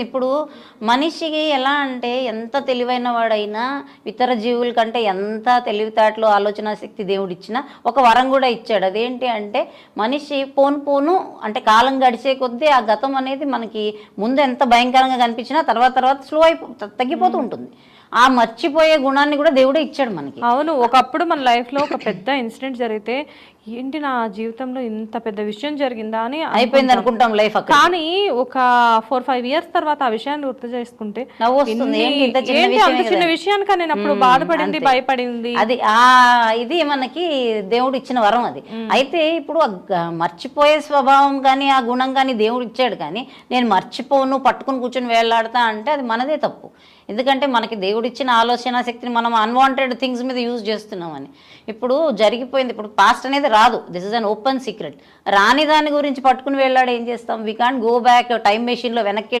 ఇప్పుడు మనిషికి ఎలా అంటే ఎంత తెలివైన వాడైనా ఇతర జీవుల కంటే ఎంత తెలివితేటలు ఆలోచన శక్తి దేవుడు ఇచ్చినా ఒక వరం కూడా ఇచ్చాడు. అదేంటి అంటే మనిషి పోను పోను అంటే కాలం గడిచే కొద్దీ ఆ గతం అనేది మనకి ముందు ఎంత భయంకరంగా కనిపించినా తర్వాత తర్వాత స్లో అయిపో తగ్గిపోతూ ఉంటుంది. ఆ మర్చిపోయే గుణాన్ని కూడా దేవుడే ఇచ్చాడు మనకి. అవును ఒకప్పుడు మన లైఫ్లో ఒక పెద్ద ఇన్సిడెంట్ జరిగితే ఏంటి నా జీవితంలో ఇంత పెద్ద విషయం జరిగిందా? అని అయిపోయింది అనుకుంటాం లైఫ్ కానీ ఒక ఫోర్ ఫైవ్ ఇయర్స్ తర్వాత ఆ విషయాన్ని గుర్తు చేసుకుంటే చిన్న అంత. విషయానికి నేను అప్పుడు బాధపడింది భయపడింది? అది ఆ ఇది మనకి దేవుడు ఇచ్చిన వరం అది. అయితే ఇప్పుడు మర్చిపోయే స్వభావం కానీ ఆ గుణం కానీ దేవుడు ఇచ్చాడు కానీ నేను మర్చిపోను పట్టుకుని కూర్చొని వేలాడతా అంటే అది మనదే తప్పు. ఎందుకంటే మనకి దేవుడు ఇచ్చిన ఆలోచన శక్తిని మనం అన్వాంటెడ్ థింగ్స్ మీద యూజ్ చేస్తున్నామని. ఇప్పుడు జరిగిపోయింది ఇప్పుడు పాస్ట్ అనేది రాదు. This is an open secret రాని దాని గురించి పట్టుకుని వెళ్ళాడు ఏం చేస్తాం? We can't go back time మెషిన్లో వెనక్కి